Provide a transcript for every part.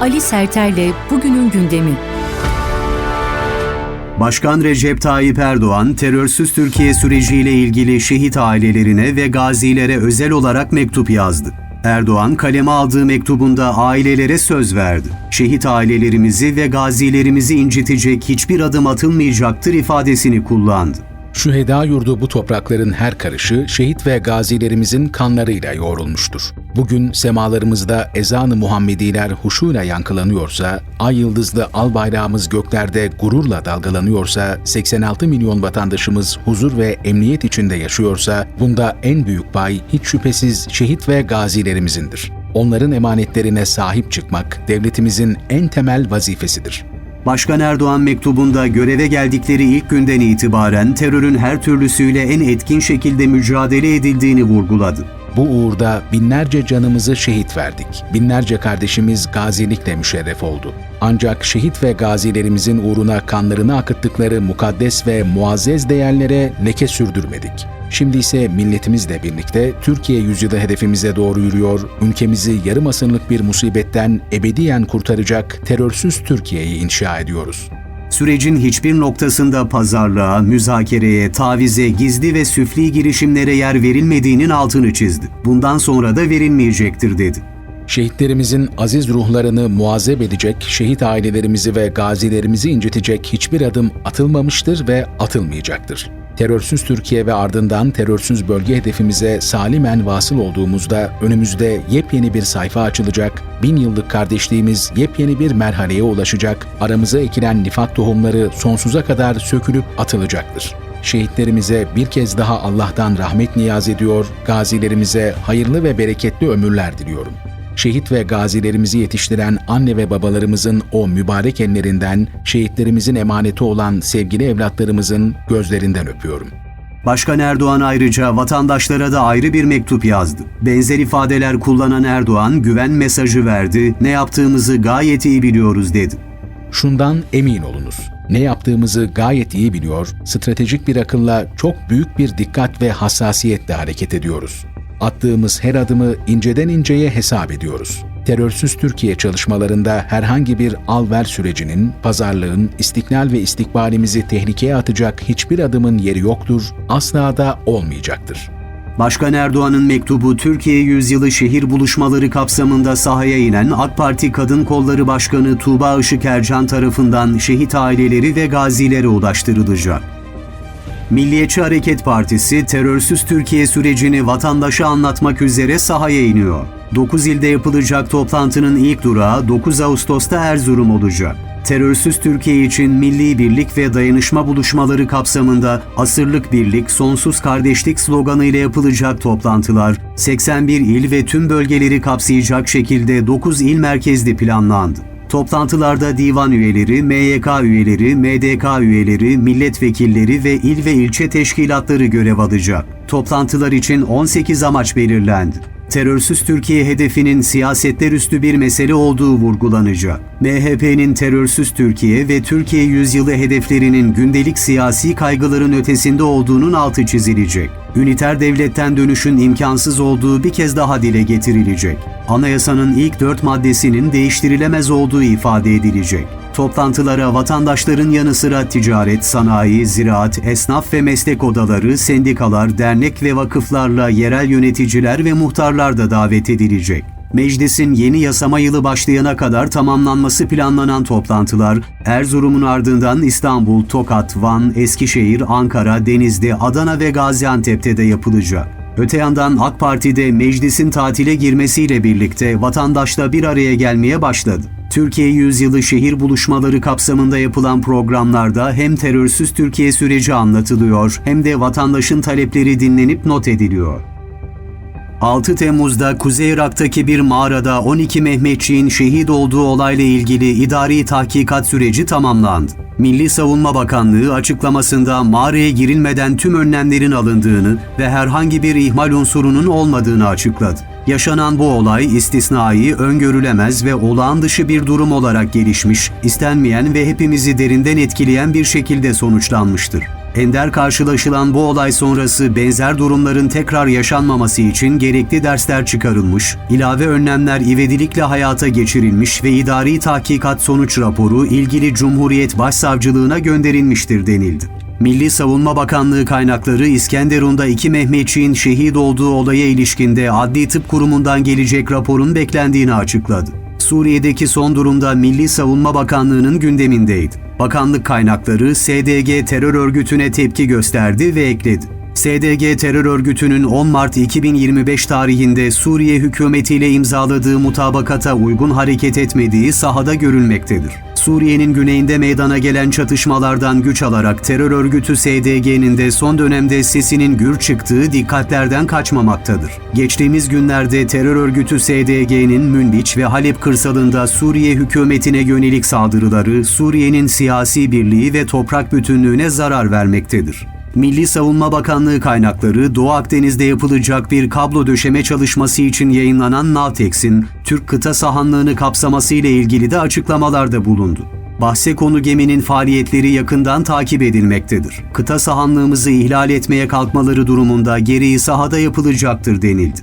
Ali Serter'le bugünün gündemi. Başkan Recep Tayyip Erdoğan, terörsüz Türkiye süreciyle ilgili şehit ailelerine ve gazilere özel olarak mektup yazdı. Erdoğan kaleme aldığı mektubunda ailelere söz verdi. Şehit ailelerimizi ve gazilerimizi incitecek hiçbir adım atılmayacaktır ifadesini kullandı. Şüheda yurdu bu toprakların her karışı şehit ve gazilerimizin kanlarıyla yoğrulmuştur. Bugün semalarımızda ezan-ı Muhammediler huşuyla yankılanıyorsa, ay yıldızlı al bayrağımız göklerde gururla dalgalanıyorsa, 86 milyon vatandaşımız huzur ve emniyet içinde yaşıyorsa, bunda en büyük pay hiç şüphesiz şehit ve gazilerimizindir. Onların emanetlerine sahip çıkmak devletimizin en temel vazifesidir. Başkan Erdoğan mektubunda göreve geldikleri ilk günden itibaren terörün her türlüsüyle en etkin şekilde mücadele edildiğini vurguladı. Bu uğurda binlerce canımızı şehit verdik. Binlerce kardeşimiz gazilikle müşerref oldu. Ancak şehit ve gazilerimizin uğruna kanlarını akıttıkları mukaddes ve muazzez değerlere leke sürdürmedik. Şimdi ise milletimizle birlikte Türkiye yüzyılı hedefimize doğru yürüyor, ülkemizi yarım asırlık bir musibetten ebediyen kurtaracak terörsüz Türkiye'yi inşa ediyoruz. Sürecin hiçbir noktasında pazarlığa, müzakereye, tavize, gizli ve süfli girişimlere yer verilmediğinin altını çizdi. Bundan sonra da verilmeyecektir dedi. Şehitlerimizin aziz ruhlarını muazzeb edecek, şehit ailelerimizi ve gazilerimizi incitecek hiçbir adım atılmamıştır ve atılmayacaktır. Terörsüz Türkiye ve ardından terörsüz bölge hedefimize salimen vasıl olduğumuzda önümüzde yepyeni bir sayfa açılacak, bin yıllık kardeşliğimiz yepyeni bir merhaleye ulaşacak, aramıza ekilen nifak tohumları sonsuza kadar sökülüp atılacaktır. Şehitlerimize bir kez daha Allah'tan rahmet niyaz ediyor, gazilerimize hayırlı ve bereketli ömürler diliyorum şehit ve gazilerimizi yetiştiren anne ve babalarımızın o mübarek ellerinden, şehitlerimizin emaneti olan sevgili evlatlarımızın gözlerinden öpüyorum. Başkan Erdoğan ayrıca vatandaşlara da ayrı bir mektup yazdı. Benzer ifadeler kullanan Erdoğan güven mesajı verdi, ne yaptığımızı gayet iyi biliyoruz dedi. Şundan emin olunuz. Ne yaptığımızı gayet iyi biliyor, stratejik bir akılla çok büyük bir dikkat ve hassasiyetle hareket ediyoruz. Attığımız her adımı inceden inceye hesap ediyoruz. Terörsüz Türkiye çalışmalarında herhangi bir al-ver sürecinin, pazarlığın, istiklal ve istikbalimizi tehlikeye atacak hiçbir adımın yeri yoktur, asla da olmayacaktır. Başkan Erdoğan'ın mektubu Türkiye Yüzyılı Şehir Buluşmaları kapsamında sahaya inen AK Parti Kadın Kolları Başkanı Tuğba Işık Ercan tarafından şehit aileleri ve gazilere ulaştırılacak. Milliyetçi Hareket Partisi terörsüz Türkiye sürecini vatandaşa anlatmak üzere sahaya iniyor. 9 ilde yapılacak toplantının ilk durağı 9 Ağustos'ta Erzurum olacak. Terörsüz Türkiye için milli birlik ve dayanışma buluşmaları kapsamında asırlık birlik, sonsuz kardeşlik sloganı ile yapılacak toplantılar 81 il ve tüm bölgeleri kapsayacak şekilde 9 il merkezli planlandı. Toplantılarda divan üyeleri, MYK üyeleri, MDK üyeleri, milletvekilleri ve il ve ilçe teşkilatları görev alacak. Toplantılar için 18 amaç belirlendi. Terörsüz Türkiye hedefinin siyasetler üstü bir mesele olduğu vurgulanacak. MHP'nin terörsüz Türkiye ve Türkiye yüzyılı hedeflerinin gündelik siyasi kaygıların ötesinde olduğunun altı çizilecek. Üniter devletten dönüşün imkansız olduğu bir kez daha dile getirilecek. Anayasanın ilk dört maddesinin değiştirilemez olduğu ifade edilecek. Toplantılara vatandaşların yanı sıra ticaret, sanayi, ziraat, esnaf ve meslek odaları, sendikalar, dernek ve vakıflarla yerel yöneticiler ve muhtarlar da davet edilecek. Meclisin yeni yasama yılı başlayana kadar tamamlanması planlanan toplantılar Erzurum'un ardından İstanbul, Tokat, Van, Eskişehir, Ankara, Denizli, Adana ve Gaziantep'te de yapılacak. Öte yandan AK Parti'de meclisin tatile girmesiyle birlikte vatandaşla bir araya gelmeye başladı. Türkiye Yüzyılı Şehir Buluşmaları kapsamında yapılan programlarda hem terörsüz Türkiye süreci anlatılıyor hem de vatandaşın talepleri dinlenip not ediliyor. 6 Temmuz'da Kuzey Irak'taki bir mağarada 12 Mehmetçiğin şehit olduğu olayla ilgili idari tahkikat süreci tamamlandı. Milli Savunma Bakanlığı açıklamasında mağaraya girilmeden tüm önlemlerin alındığını ve herhangi bir ihmal unsurunun olmadığını açıkladı. Yaşanan bu olay istisnai, öngörülemez ve olağan dışı bir durum olarak gelişmiş, istenmeyen ve hepimizi derinden etkileyen bir şekilde sonuçlanmıştır. Ender karşılaşılan bu olay sonrası benzer durumların tekrar yaşanmaması için gerekli dersler çıkarılmış, ilave önlemler ivedilikle hayata geçirilmiş ve idari tahkikat sonuç raporu ilgili Cumhuriyet Başsavcılığına gönderilmiştir denildi. Milli Savunma Bakanlığı kaynakları İskenderun'da iki Mehmetçiğin şehit olduğu olaya ilişkinde Adli Tıp Kurumu'ndan gelecek raporun beklendiğini açıkladı. Suriye'deki son durumda Milli Savunma Bakanlığı'nın gündemindeydi. Bakanlık kaynakları SDG terör örgütüne tepki gösterdi ve ekledi. SDG terör örgütünün 10 Mart 2025 tarihinde Suriye hükümetiyle imzaladığı mutabakata uygun hareket etmediği sahada görülmektedir. Suriye'nin güneyinde meydana gelen çatışmalardan güç alarak terör örgütü SDG'nin de son dönemde sesinin gür çıktığı dikkatlerden kaçmamaktadır. Geçtiğimiz günlerde terör örgütü SDG'nin Münbiç ve Halep kırsalında Suriye hükümetine yönelik saldırıları Suriye'nin siyasi birliği ve toprak bütünlüğüne zarar vermektedir. Milli Savunma Bakanlığı kaynakları Doğu Akdeniz'de yapılacak bir kablo döşeme çalışması için yayınlanan Navtex'in Türk kıta sahanlığını kapsaması ile ilgili de açıklamalarda bulundu. Bahse konu geminin faaliyetleri yakından takip edilmektedir. Kıta sahanlığımızı ihlal etmeye kalkmaları durumunda gereği sahada yapılacaktır denildi.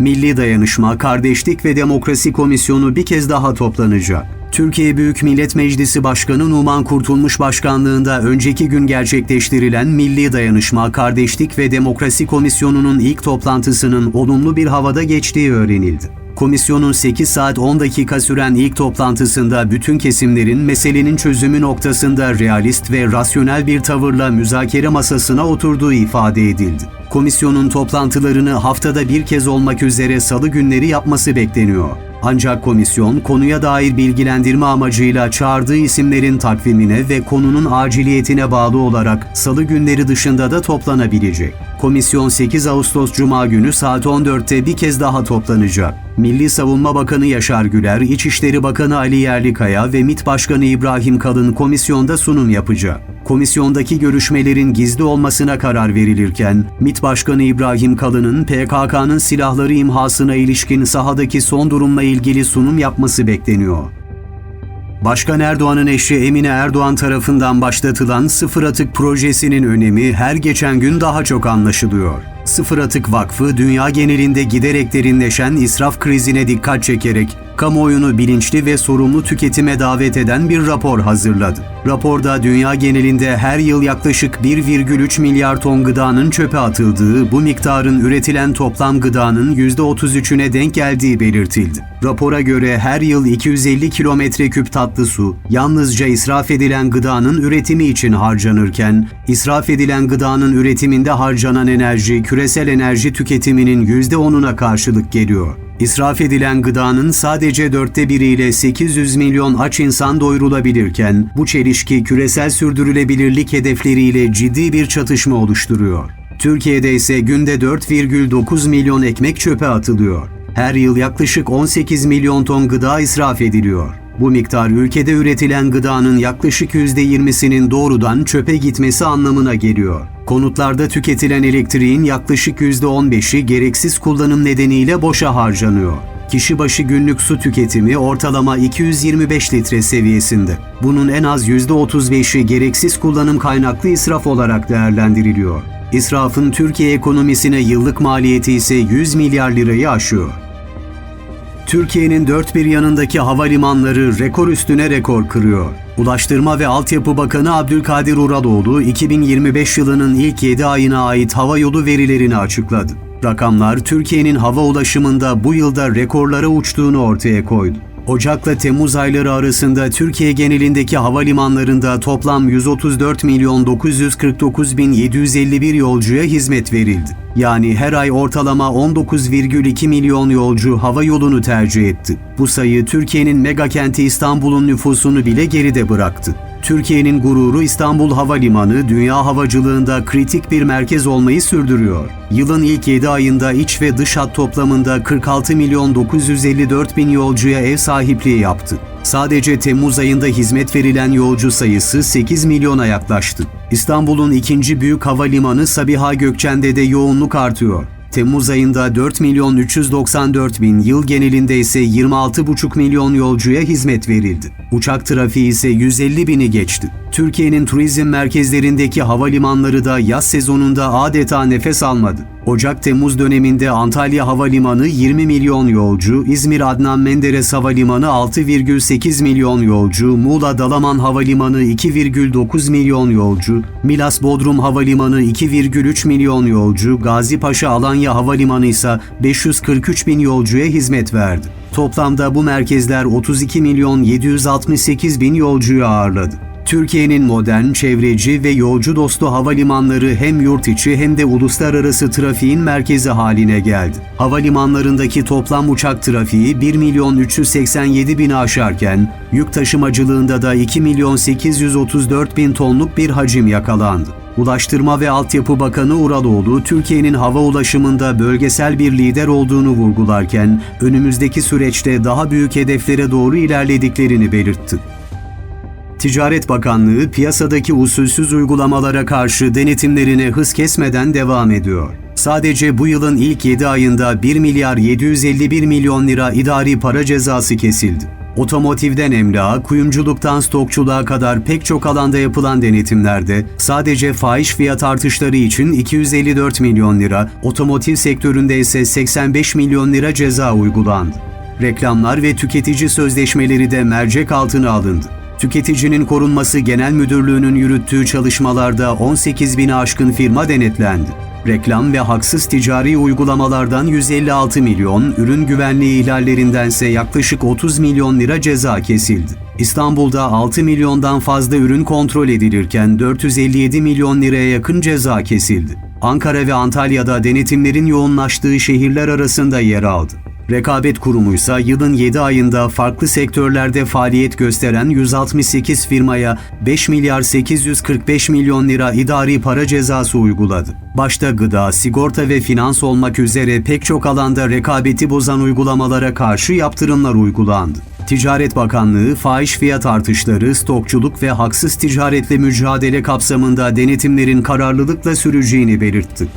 Milli Dayanışma, Kardeşlik ve Demokrasi Komisyonu bir kez daha toplanacak. Türkiye Büyük Millet Meclisi Başkanı Numan Kurtulmuş Başkanlığında önceki gün gerçekleştirilen Milli Dayanışma, Kardeşlik ve Demokrasi Komisyonu'nun ilk toplantısının olumlu bir havada geçtiği öğrenildi. Komisyonun 8 saat 10 dakika süren ilk toplantısında bütün kesimlerin meselenin çözümü noktasında realist ve rasyonel bir tavırla müzakere masasına oturduğu ifade edildi. Komisyonun toplantılarını haftada bir kez olmak üzere salı günleri yapması bekleniyor. Ancak komisyon konuya dair bilgilendirme amacıyla çağırdığı isimlerin takvimine ve konunun aciliyetine bağlı olarak salı günleri dışında da toplanabilecek. Komisyon 8 Ağustos Cuma günü saat 14'te bir kez daha toplanacak. Milli Savunma Bakanı Yaşar Güler, İçişleri Bakanı Ali Yerlikaya ve MİT Başkanı İbrahim Kalın komisyonda sunum yapacak. Komisyondaki görüşmelerin gizli olmasına karar verilirken, MİT Başkanı İbrahim Kalın'ın PKK'nın silahları imhasına ilişkin sahadaki son durumla ilgili sunum yapması bekleniyor. Başkan Erdoğan'ın eşi Emine Erdoğan tarafından başlatılan Sıfır Atık projesinin önemi her geçen gün daha çok anlaşılıyor. Sıfır Atık Vakfı, dünya genelinde giderek derinleşen israf krizine dikkat çekerek kamuoyunu bilinçli ve sorumlu tüketime davet eden bir rapor hazırladı. Raporda dünya genelinde her yıl yaklaşık 1,3 milyar ton gıdanın çöpe atıldığı, bu miktarın üretilen toplam gıdanın %33'üne denk geldiği belirtildi. Rapora göre her yıl 250 kilometre küp tatlı su, yalnızca israf edilen gıdanın üretimi için harcanırken, israf edilen gıdanın üretiminde harcanan enerji, küresel enerji tüketiminin %10'una karşılık geliyor. İsraf edilen gıdanın sadece dörtte biriyle 800 milyon aç insan doyurulabilirken, bu çelişki küresel sürdürülebilirlik hedefleriyle ciddi bir çatışma oluşturuyor. Türkiye'de ise günde 4,9 milyon ekmek çöpe atılıyor. Her yıl yaklaşık 18 milyon ton gıda israf ediliyor. Bu miktar ülkede üretilen gıdanın yaklaşık %20'sinin doğrudan çöpe gitmesi anlamına geliyor. Konutlarda tüketilen elektriğin yaklaşık %15'i gereksiz kullanım nedeniyle boşa harcanıyor. Kişi başı günlük su tüketimi ortalama 225 litre seviyesinde. Bunun en az %35'i gereksiz kullanım kaynaklı israf olarak değerlendiriliyor. İsrafın Türkiye ekonomisine yıllık maliyeti ise 100 milyar lirayı aşıyor. Türkiye'nin dört bir yanındaki havalimanları rekor üstüne rekor kırıyor. Ulaştırma ve Altyapı Bakanı Abdülkadir Uraloğlu 2025 yılının ilk 7 ayına ait hava yolu verilerini açıkladı. Rakamlar Türkiye'nin hava ulaşımında bu yılda rekorlara uçtuğunu ortaya koydu. Ocak'la Temmuz ayları arasında Türkiye genelindeki havalimanlarında toplam 134 milyon 949 bin 751 yolcuya hizmet verildi. Yani her ay ortalama 19,2 milyon yolcu hava yolunu tercih etti. Bu sayı Türkiye'nin mega kenti İstanbul'un nüfusunu bile geride bıraktı. Türkiye'nin gururu İstanbul Havalimanı, dünya havacılığında kritik bir merkez olmayı sürdürüyor. Yılın ilk 7 ayında iç ve dış hat toplamında 46 milyon 954 bin yolcuya ev sahipliği yaptı. Sadece Temmuz ayında hizmet verilen yolcu sayısı 8 milyona yaklaştı. İstanbul'un ikinci büyük havalimanı Sabiha Gökçen'de de yoğunluk artıyor. Temmuz ayında 4 milyon 394 bin, yıl genelinde ise 26,5 milyon yolcuya hizmet verildi. Uçak trafiği ise 150 bini geçti. Türkiye'nin turizm merkezlerindeki havalimanları da yaz sezonunda adeta nefes almadı. Ocak-Temmuz döneminde Antalya Havalimanı 20 milyon yolcu, İzmir Adnan Menderes Havalimanı 6,8 milyon yolcu, Muğla Dalaman Havalimanı 2,9 milyon yolcu, Milas Bodrum Havalimanı 2,3 milyon yolcu, Gazi Paşa Alanya Havalimanı ise 543 bin yolcuya hizmet verdi. Toplamda bu merkezler 32 milyon 768 bin yolcuyu ağırladı. Türkiye'nin modern, çevreci ve yolcu dostu havalimanları hem yurt içi hem de uluslararası trafiğin merkezi haline geldi. Havalimanlarındaki toplam uçak trafiği 1 milyon 387 bini aşarken, yük taşımacılığında da 2 milyon 834 bin tonluk bir hacim yakalandı. Ulaştırma ve Altyapı Bakanı Uraloğlu, Türkiye'nin hava ulaşımında bölgesel bir lider olduğunu vurgularken, önümüzdeki süreçte daha büyük hedeflere doğru ilerlediklerini belirtti. Ticaret Bakanlığı piyasadaki usulsüz uygulamalara karşı denetimlerine hız kesmeden devam ediyor. Sadece bu yılın ilk 7 ayında 1 milyar 751 milyon lira idari para cezası kesildi. Otomotivden emlağa, kuyumculuktan stokçuluğa kadar pek çok alanda yapılan denetimlerde sadece fahiş fiyat artışları için 254 milyon lira, otomotiv sektöründe ise 85 milyon lira ceza uygulandı. Reklamlar ve tüketici sözleşmeleri de mercek altına alındı. Tüketicinin Korunması Genel Müdürlüğü'nün yürüttüğü çalışmalarda 18 bini aşkın firma denetlendi. Reklam ve haksız ticari uygulamalardan 156 milyon, ürün güvenliği ihlallerindense yaklaşık 30 milyon lira ceza kesildi. İstanbul'da 6 milyondan fazla ürün kontrol edilirken 457 milyon liraya yakın ceza kesildi. Ankara ve Antalya'da denetimlerin yoğunlaştığı şehirler arasında yer aldı. Rekabet Kurumu ise yılın 7 ayında farklı sektörlerde faaliyet gösteren 168 firmaya 5 milyar 845 milyon lira idari para cezası uyguladı. Başta gıda, sigorta ve finans olmak üzere pek çok alanda rekabeti bozan uygulamalara karşı yaptırımlar uygulandı. Ticaret Bakanlığı fahiş fiyat artışları, stokçuluk ve haksız ticaretle mücadele kapsamında denetimlerin kararlılıkla süreceğini belirtti.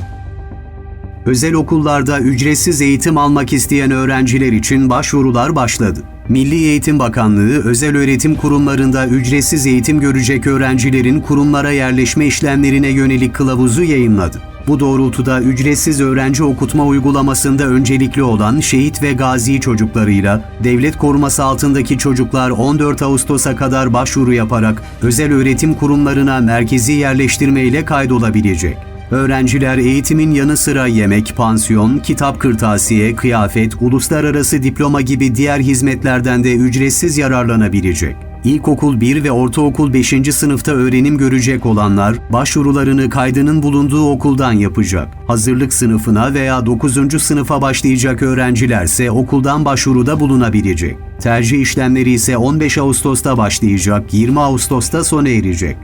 Özel okullarda ücretsiz eğitim almak isteyen öğrenciler için başvurular başladı. Milli Eğitim Bakanlığı özel öğretim kurumlarında ücretsiz eğitim görecek öğrencilerin kurumlara yerleşme işlemlerine yönelik kılavuzu yayınladı. Bu doğrultuda ücretsiz öğrenci okutma uygulamasında öncelikli olan şehit ve gazi çocuklarıyla devlet koruması altındaki çocuklar 14 Ağustos'a kadar başvuru yaparak özel öğretim kurumlarına merkezi yerleştirme ile kaydolabilecek. Öğrenciler eğitimin yanı sıra yemek, pansiyon, kitap kırtasiye, kıyafet, uluslararası diploma gibi diğer hizmetlerden de ücretsiz yararlanabilecek. İlkokul 1 ve ortaokul 5. sınıfta öğrenim görecek olanlar başvurularını kaydının bulunduğu okuldan yapacak. Hazırlık sınıfına veya 9. sınıfa başlayacak öğrencilerse okuldan başvuruda bulunabilecek. Tercih işlemleri ise 15 Ağustos'ta başlayacak, 20 Ağustos'ta sona erecek.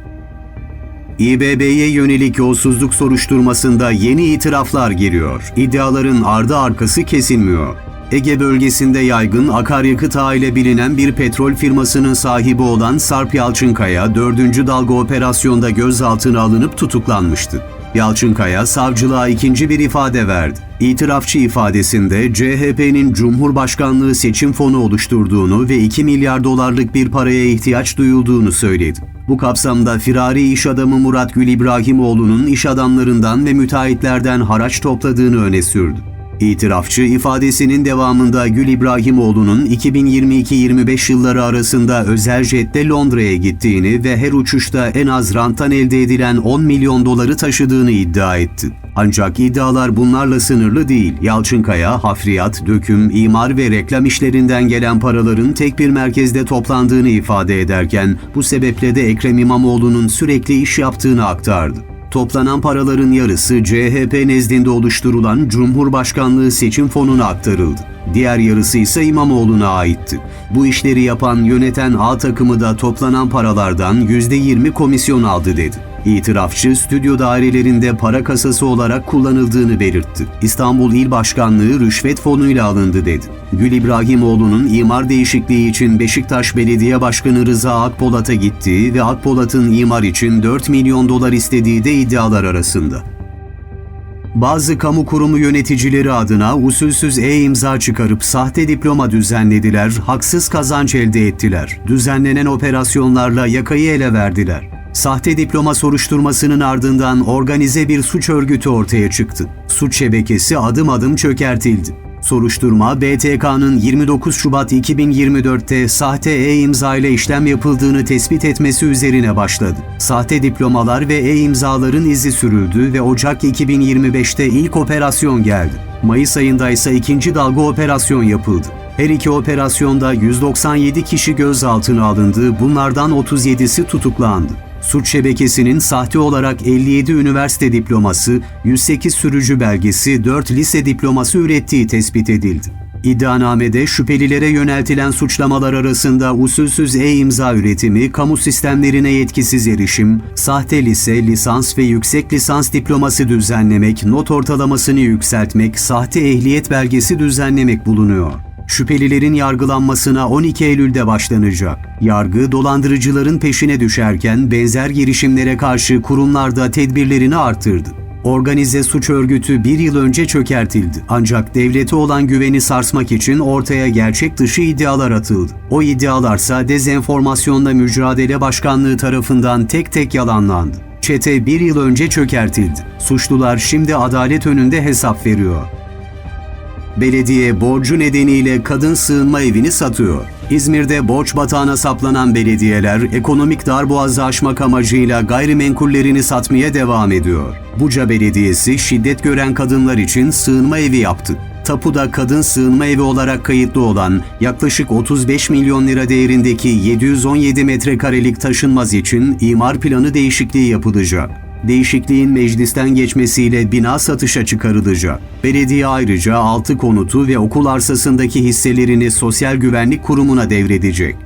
İBB'ye yönelik yolsuzluk soruşturmasında yeni itiraflar giriyor. İddiaların ardı arkası kesilmiyor. Ege bölgesinde yaygın akaryakıt aile bilinen bir petrol firmasının sahibi olan Sarp Yalçınkaya, 4. dalga operasyonda gözaltına alınıp tutuklanmıştı. Yalçınkaya savcılığa ikinci bir ifade verdi. İtirafçı ifadesinde CHP'nin Cumhurbaşkanlığı seçim fonu oluşturduğunu ve 2 milyar dolarlık bir paraya ihtiyaç duyulduğunu söyledi. Bu kapsamda firari iş adamı Murat Gül İbrahimoğlu'nun iş adamlarından ve müteahhitlerden haraç topladığını öne sürdü. İtirafçı ifadesinin devamında Gül İbrahimoğlu'nun 2022-25 yılları arasında özel jette Londra'ya gittiğini ve her uçuşta en az ranttan elde edilen 10 milyon doları taşıdığını iddia etti. Ancak iddialar bunlarla sınırlı değil. Yalçınkaya, hafriyat, döküm, imar ve reklam işlerinden gelen paraların tek bir merkezde toplandığını ifade ederken bu sebeple de Ekrem İmamoğlu'nun sürekli iş yaptığını aktardı. Toplanan paraların yarısı CHP nezdinde oluşturulan Cumhurbaşkanlığı Seçim Fonu'na aktarıldı. Diğer yarısı ise İmamoğlu'na aitti. Bu işleri yapan, yöneten A takımı da toplanan paralardan %20 komisyon aldı dedi. İtirafçı, stüdyo dairelerinde para kasası olarak kullanıldığını belirtti. İstanbul İl Başkanlığı rüşvet fonuyla alındı dedi. Gül İbrahimoğlu'nun imar değişikliği için Beşiktaş Belediye Başkanı Rıza Akpolat'a gittiği ve Akpolat'ın imar için 4 milyon dolar istediği de iddialar arasında. Bazı kamu kurumu yöneticileri adına usulsüz e-imza çıkarıp sahte diploma düzenlediler, haksız kazanç elde ettiler. Düzenlenen operasyonlarla yakayı ele verdiler. Sahte diploma soruşturmasının ardından organize bir suç örgütü ortaya çıktı. Suç şebekesi adım adım çökertildi. Soruşturma, BTK'nın 29 Şubat 2024'te sahte e-imza ile işlem yapıldığını tespit etmesi üzerine başladı. Sahte diplomalar ve e-imzaların izi sürüldü ve Ocak 2025'te ilk operasyon geldi. Mayıs ayında ise ikinci dalga operasyon yapıldı. Her iki operasyonda 197 kişi gözaltına alındı, bunlardan 37'si tutuklandı. Suç şebekesinin sahte olarak 57 üniversite diploması, 108 sürücü belgesi, 4 lise diploması ürettiği tespit edildi. İddianamede şüphelilere yöneltilen suçlamalar arasında usulsüz e-imza üretimi, kamu sistemlerine yetkisiz erişim, sahte lise, lisans ve yüksek lisans diploması düzenlemek, not ortalamasını yükseltmek, sahte ehliyet belgesi düzenlemek bulunuyor. Şüphelilerin yargılanmasına 12 Eylül'de başlanacak. Yargı dolandırıcıların peşine düşerken benzer girişimlere karşı kurumlarda tedbirlerini artırdı. Organize suç örgütü bir yıl önce çökertildi. Ancak devlete olan güveni sarsmak için ortaya gerçek dışı iddialar atıldı. O iddialarsa Dezenformasyonla Mücadele Başkanlığı tarafından tek tek yalanlandı. Çete bir yıl önce çökertildi. Suçlular şimdi adalet önünde hesap veriyor. Belediye borcu nedeniyle kadın sığınma evini satıyor. İzmir'de borç batağına saplanan belediyeler ekonomik darboğazı aşmak amacıyla gayrimenkullerini satmaya devam ediyor. Buca Belediyesi şiddet gören kadınlar için sığınma evi yaptı. Tapuda kadın sığınma evi olarak kayıtlı olan yaklaşık 35 milyon lira değerindeki 717 metrekarelik taşınmaz için imar planı değişikliği yapılacak. Değişikliğin meclisten geçmesiyle bina satışa çıkarılacak. Belediye ayrıca 6 konutu ve okul arsasındaki hisselerini Sosyal Güvenlik Kurumu'na devredecek.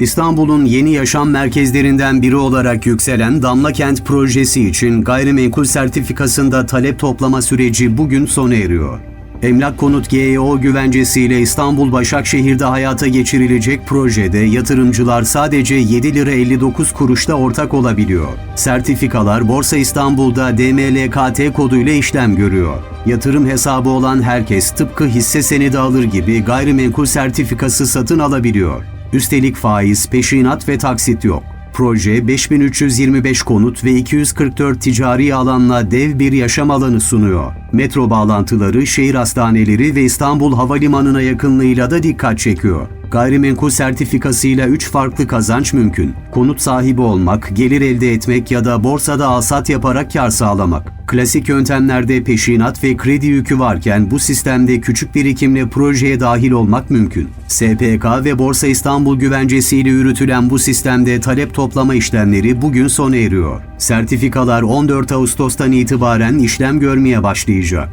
İstanbul'un yeni yaşam merkezlerinden biri olarak yükselen Damla Kent projesi için gayrimenkul sertifikasında talep toplama süreci bugün sona eriyor. Emlak Konut GEO güvencesiyle İstanbul Başakşehir'de hayata geçirilecek projede yatırımcılar sadece 7 lira 59 kuruşta ortak olabiliyor. Sertifikalar Borsa İstanbul'da DMLKT koduyla işlem görüyor. Yatırım hesabı olan herkes tıpkı hisse senedi alır gibi gayrimenkul sertifikası satın alabiliyor. Üstelik faiz, peşinat ve taksit yok. Proje 5325 konut ve 244 ticari alanla dev bir yaşam alanı sunuyor. Metro bağlantıları, şehir hastaneleri ve İstanbul Havalimanı'na yakınlığıyla da dikkat çekiyor. Gayrimenkul sertifikasıyla 3 farklı kazanç mümkün. Konut sahibi olmak, gelir elde etmek ya da borsada alsat yaparak kar sağlamak. Klasik yöntemlerde peşinat ve kredi yükü varken bu sistemde küçük birikimle projeye dahil olmak mümkün. SPK ve Borsa İstanbul güvencesiyle yürütülen bu sistemde talep toplama işlemleri bugün sona eriyor. Sertifikalar 14 Ağustos'tan itibaren işlem görmeye başlayacak.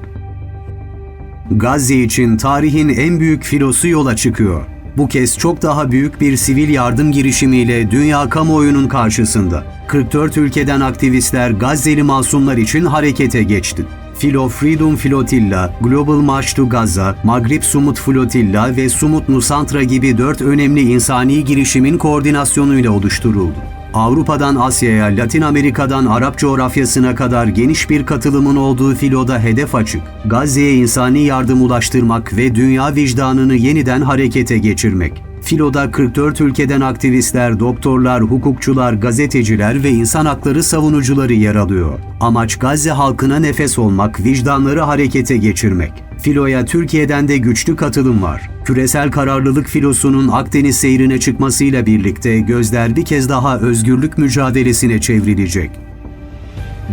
Gazze için tarihin en büyük filosu yola çıkıyor. Bu kez çok daha büyük bir sivil yardım girişimiyle dünya kamuoyunun karşısında. 44 ülkeden aktivistler Gazze'li masumlar için harekete geçti. Filo Freedom Flotilla, Global March to Gaza, Maghrib Sumut Flotilla ve Sumut Nusantra gibi dört önemli insani girişimin koordinasyonuyla oluşturuldu. Avrupa'dan Asya'ya, Latin Amerika'dan Arap coğrafyasına kadar geniş bir katılımın olduğu filoda hedef açık. Gazze'ye insani yardım ulaştırmak ve dünya vicdanını yeniden harekete geçirmek. Filoda 44 ülkeden aktivistler, doktorlar, hukukçular, gazeteciler ve insan hakları savunucuları yer alıyor. Amaç Gazze halkına nefes olmak, vicdanları harekete geçirmek. Filoya Türkiye'den de güçlü katılım var. Küresel kararlılık filosunun Akdeniz seyrine çıkmasıyla birlikte gözler bir kez daha özgürlük mücadelesine çevrilecek.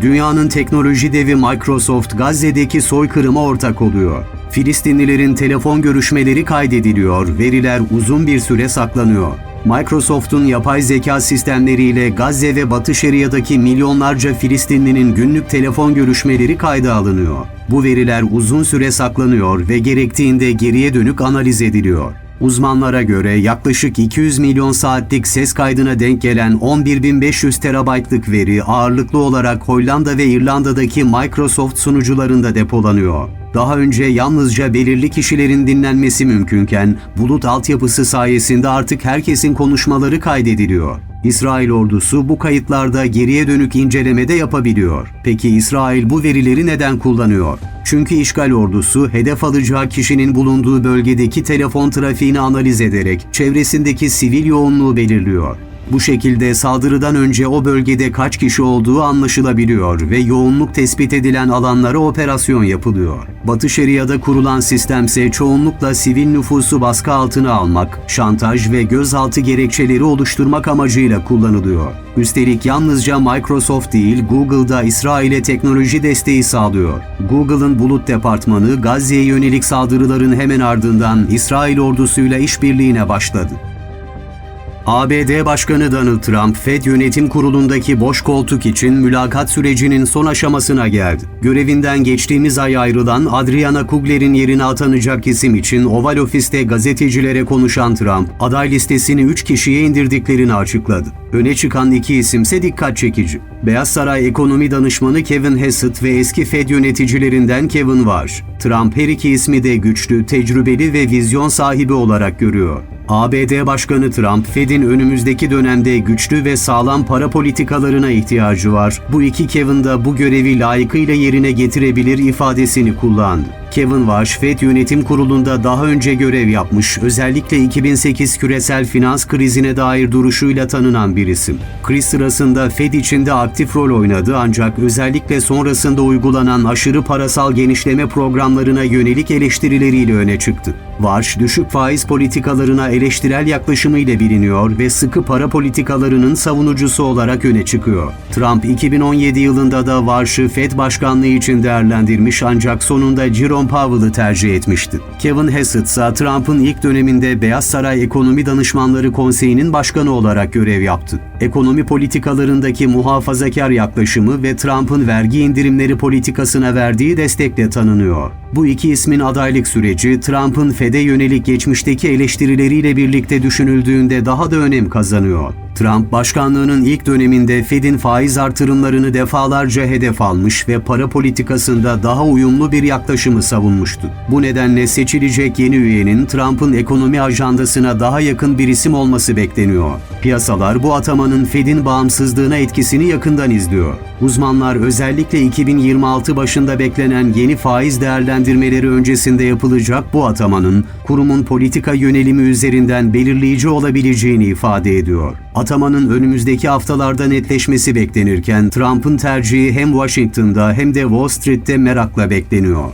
Dünyanın teknoloji devi Microsoft Gazze'deki soykırıma ortak oluyor. Filistinlilerin telefon görüşmeleri kaydediliyor, veriler uzun bir süre saklanıyor. Microsoft'un yapay zeka sistemleriyle Gazze ve Batı Şeria'daki milyonlarca Filistinlinin günlük telefon görüşmeleri kayda alınıyor. Bu veriler uzun süre saklanıyor ve gerektiğinde geriye dönük analiz ediliyor. Uzmanlara göre yaklaşık 200 milyon saatlik ses kaydına denk gelen 11.500 terabaytlık veri ağırlıklı olarak Hollanda ve İrlanda'daki Microsoft sunucularında depolanıyor. Daha önce yalnızca belirli kişilerin dinlenmesi mümkünken bulut altyapısı sayesinde artık herkesin konuşmaları kaydediliyor. İsrail ordusu bu kayıtlarda geriye dönük incelemede yapabiliyor. Peki İsrail bu verileri neden kullanıyor? Çünkü işgal ordusu hedef alacağı kişinin bulunduğu bölgedeki telefon trafiğini analiz ederek çevresindeki sivil yoğunluğu belirliyor. Bu şekilde saldırıdan önce o bölgede kaç kişi olduğu anlaşılabiliyor ve yoğunluk tespit edilen alanlara operasyon yapılıyor. Batı Şeria'da kurulan sistemse çoğunlukla sivil nüfusu baskı altına almak, şantaj ve gözaltı gerekçeleri oluşturmak amacıyla kullanılıyor. Üstelik yalnızca Microsoft değil, Google'da İsrail'e teknoloji desteği sağlıyor. Google'ın bulut departmanı Gazze'ye yönelik saldırıların hemen ardından İsrail ordusuyla işbirliğine başladı. ABD Başkanı Donald Trump, Fed Yönetim Kurulu'ndaki boş koltuk için mülakat sürecinin son aşamasına geldi. Görevinden geçtiğimiz ay ayrılan Adriana Kugler'in yerine atanacak isim için Oval Ofis'te gazetecilere konuşan Trump, aday listesini 3 kişiye indirdiklerini açıkladı. Öne çıkan iki isimse dikkat çekici. Beyaz Saray Ekonomi Danışmanı Kevin Hassett ve eski Fed yöneticilerinden Kevin var. Trump her iki ismi de güçlü, tecrübeli ve vizyon sahibi olarak görüyor. ABD Başkanı Trump, Fed'in önümüzdeki dönemde güçlü ve sağlam para politikalarına ihtiyacı var. Bu iki Kevin de bu görevi layıkıyla yerine getirebilir ifadesini kullandı. Kevin Wash, Fed Yönetim Kurulu'nda daha önce görev yapmış, özellikle 2008 küresel finans krizine dair duruşuyla tanınan bir isim. Kriz sırasında Fed içinde aktif rol oynadı ancak özellikle sonrasında uygulanan aşırı parasal genişleme programlarına yönelik eleştirileriyle öne çıktı. Wash, düşük faiz politikalarına eleştirel yaklaşımıyla biliniyor ve sıkı para politikalarının savunucusu olarak öne çıkıyor. Trump 2017 yılında da Wash'ı Fed başkanlığı için değerlendirmiş ancak sonunda Jerome Powell'ı tercih etmişti. Kevin Hassett ise Trump'ın ilk döneminde Beyaz Saray Ekonomi Danışmanları Konseyi'nin başkanı olarak görev yaptı. Ekonomi politikalarındaki muhafazakar yaklaşımı ve Trump'ın vergi indirimleri politikasına verdiği destekle tanınıyor. Bu iki ismin adaylık süreci Trump'ın Fed'e yönelik geçmişteki eleştirileriyle birlikte düşünüldüğünde daha da önem kazanıyor. Trump başkanlığının ilk döneminde Fed'in faiz artırımlarını defalarca hedef almış ve para politikasında daha uyumlu bir yaklaşımı savunmuştu. Bu nedenle seçilecek yeni üyenin Trump'ın ekonomi ajandasına daha yakın bir isim olması bekleniyor. Piyasalar bu atamanın Fed'in bağımsızlığına etkisini yakından izliyor. Uzmanlar özellikle 2026 başında beklenen yeni faiz değerlendirmeleri öncesinde yapılacak bu atamanın kurumun politika yönelimi üzerinden belirleyici olabileceğini ifade ediyor. Atamanın önümüzdeki haftalarda netleşmesi beklenirken Trump'ın tercihi hem Washington'da hem de Wall Street'te merakla bekleniyor.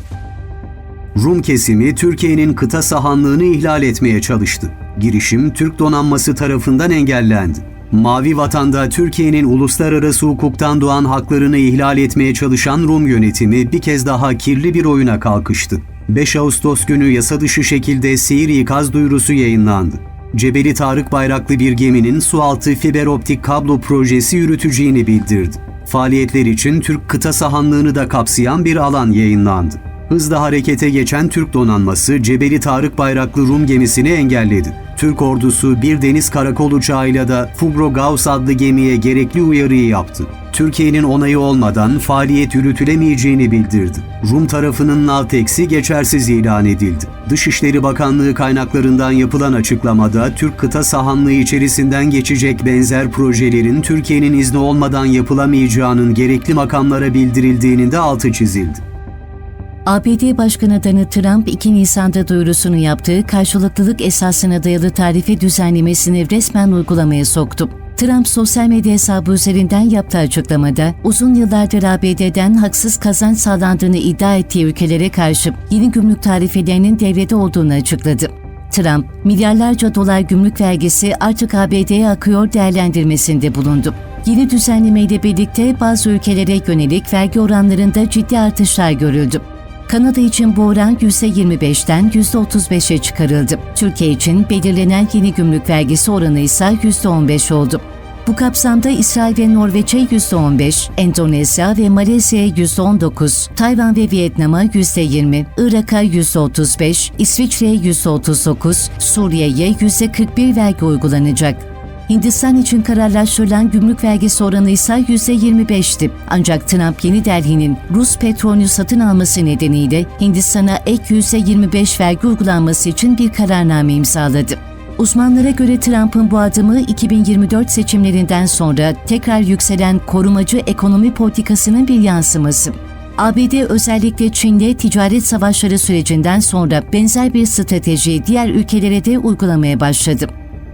Rum kesimi Türkiye'nin kıta sahanlığını ihlal etmeye çalıştı. Girişim Türk donanması tarafından engellendi. Mavi Vatan'da Türkiye'nin uluslararası hukuktan doğan haklarını ihlal etmeye çalışan Rum yönetimi bir kez daha kirli bir oyuna kalkıştı. 5 Ağustos günü yasa dışı şekilde seyir ikaz duyurusu yayınlandı. Cebeli Tarık bayraklı bir geminin sualtı fiber optik kablo projesi yürüteceğini bildirdi. Faaliyetler için Türk kıta sahanlığını da kapsayan bir alan yayınlandı. Hızla harekete geçen Türk donanması Cebeli Tarık bayraklı Rum gemisini engelledi. Türk ordusu bir deniz karakol uçağıyla da Fugro Gauss adlı gemiye gerekli uyarıyı yaptı. Türkiye'nin onayı olmadan faaliyet yürütülemeyeceğini bildirdi. Rum tarafının Navtex'i geçersiz ilan edildi. Dışişleri Bakanlığı kaynaklarından yapılan açıklamada Türk kıta sahanlığı içerisinden geçecek benzer projelerin Türkiye'nin izni olmadan yapılamayacağının gerekli makamlara bildirildiğinin de altı çizildi. ABD Başkanı Donald Trump 2 Nisan'da duyurusunu yaptığı karşılıklılık esasına dayalı tarife düzenlemesini resmen uygulamaya soktu. Trump sosyal medya hesabı üzerinden yaptığı açıklamada uzun yıllardır ABD'den haksız kazanç sağlandığını iddia ettiği ülkelere karşı yeni gümrük tarifelerinin devrede olduğunu açıkladı. Trump, milyarlarca dolar gümrük vergisi artık ABD'ye akıyor değerlendirmesinde bulundu. Yeni düzenlemeyle birlikte bazı ülkelere yönelik vergi oranlarında ciddi artışlar görüldü. Kanada için bu oran %25'ten %35'e çıkarıldı. Türkiye için belirlenen yeni gümrük vergisi oranı ise %15 oldu. Bu kapsamda İsrail ve Norveç'e %15, Endonezya ve Malezya'ya %19, Tayvan ve Vietnam'a %20, Irak'a %35, İsviçre'ye %39, Suriye'ye %41 vergi uygulanacak. Hindistan için kararlaştırılan gümrük vergisi oranı ise %25'ti. Ancak Trump Yeni Delhi'nin Rus petrolünü satın alması nedeniyle Hindistan'a ek %25 vergi uygulanması için bir kararname imzaladı. Uzmanlara göre Trump'ın bu adımı 2024 seçimlerinden sonra tekrar yükselen korumacı ekonomi politikasının bir yansıması. ABD özellikle Çin'le ticaret savaşları sürecinden sonra benzer bir strateji diğer ülkelere de uygulamaya başladı.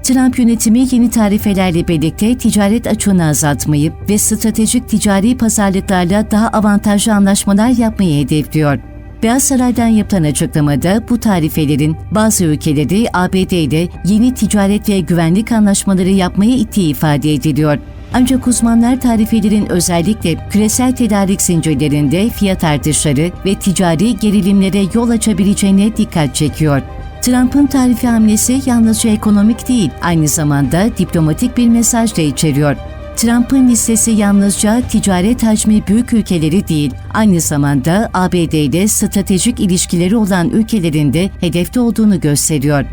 Trump yönetimi yeni tarifelerle birlikte ticaret açığını azaltmayı ve stratejik ticari pazarlıklarla daha avantajlı anlaşmalar yapmayı hedefliyor. Beyaz Saray'dan yapılan açıklamada bu tarifelerin bazı ülkeleri ABD ile yeni ticaret ve güvenlik anlaşmaları yapmaya ittiği ifade ediliyor. Ancak uzmanlar tarifelerin özellikle küresel tedarik zincirlerinde fiyat artışları ve ticari gerilimlere yol açabileceğine dikkat çekiyor. Trump'ın tarifi hamlesi yalnızca ekonomik değil, aynı zamanda diplomatik bir mesaj da içeriyor. Trump'ın listesi yalnızca ticaret hacmi büyük ülkeleri değil, aynı zamanda ABD ile stratejik ilişkileri olan ülkelerin de hedefte olduğunu gösteriyor.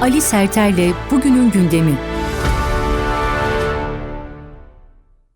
Ali Serter'le bugünün gündemi.